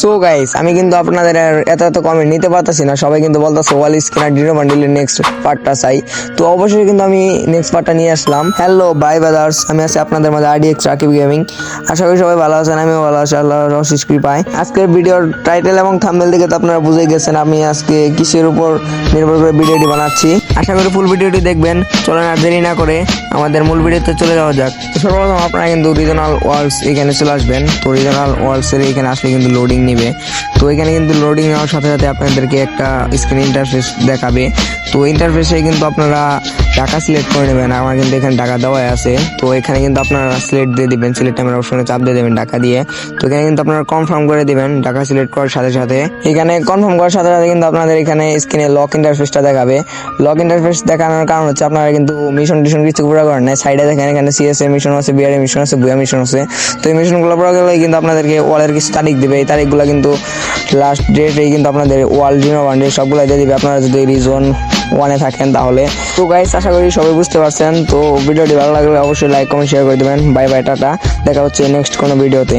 So guys আমি কিন্তু আপনাদের এত এত কমেন্ট নিতে পারতাছি না। সবাই কিন্তু বলতেছে ওয়াল স্ক্রিন আর ডিরো বান্ডিলের নেক্সট পার্টটা চাই। তো অবশ্যই কিন্তু আমি নেক্সট পার্টটা নিয়ে আসলাম। হ্যালো বাই ব্রাদার্স আমি আছি আপনাদের মাঝে আরডিএক্স রাকিব গেমিং আশা করি সবাই ভালো আছেন, আমিও ভালো আছি আল্লাহ রশিস কৃপায়। আজকের ভিডিওর টাইটেল এবং থাম্বনেল দেখে তো আপনারা বুঝে গেছেন, আমি আজকে কিসের উপর নির্ভর করে ভিডিওটি বানাচ্ছি। আশা করি ফুল ভিডিওটি দেখবেন। চলে না দেরি না করে আমাদের মূল ভিডিওতে চলে যাওয়া যাক। তো সর্বপ্রথম আপনারা কিন্তু রিজনাল ওয়ার্লস এখানে চলে আসবেন। তো রিজনাল ওয়ার্লসের এখানে আসলে কিন্তু লোডিং নেবে। তো এখানে কিন্তু লোডিং নেওয়ার সাথে সাথে আপনাদেরকে একটা স্ক্রিন ইন্টারফেস দেখাবে। তো ইন্টারফেসে কিন্তু আপনারা টাকা সিলেক্ট করে নেবেন, আমার কিন্তু এখানে টাকা দেওয়াই আছে। তো এখানে কিন্তু আপনারা সিলেক্ট দিয়ে দিবেন সিলেক্ট টাইমের অপশনে চাপ দিয়ে দেবেন টাকা দিয়ে। তো এখানে কিন্তু আপনারা কনফার্ম করে দিবেন টাকা সিলেক্ট করার সাথে সাথে। এখানে কনফার্ম করার সাথে সাথে কিন্তু আপনাদের এখানে স্ক্রিনে লক ইন্টারফেসটা দেখাবে। লক ইন্টারফেস দেখানোর কারণ হচ্ছে আপনারা কিন্তু মিশন টিশন কিছু পুরো করেন না সাইডে দেখেন, এখানে সিএস এর মিশন আছে বিআর মিশন আছে, বুয়া মিশন আছে। তো এই মিশনগুলো পুরো গেলে কিন্তু আপনাদেরকে ওয়ালের কিছু তারিখ দেবে। এই তারিখগুলো কিন্তু লাস্ট ডেটে কিন্তু আপনাদের ওয়াল জিরো ওয়ান ডে সবগুলো দিয়ে দিবে। আপনারা যদি রিজন ওয়ানে থাকেন তাহলে। তো গাইস আশা করি সবাই বুঝতে পারছেন। তো ভিডিওটি ভালো লাগলে অবশ্যই লাইক কমেন্ট শেয়ার করে দেবেন। Bye bye tata. দেখা হচ্ছে নেক্সট কোনো ভিডিওতে।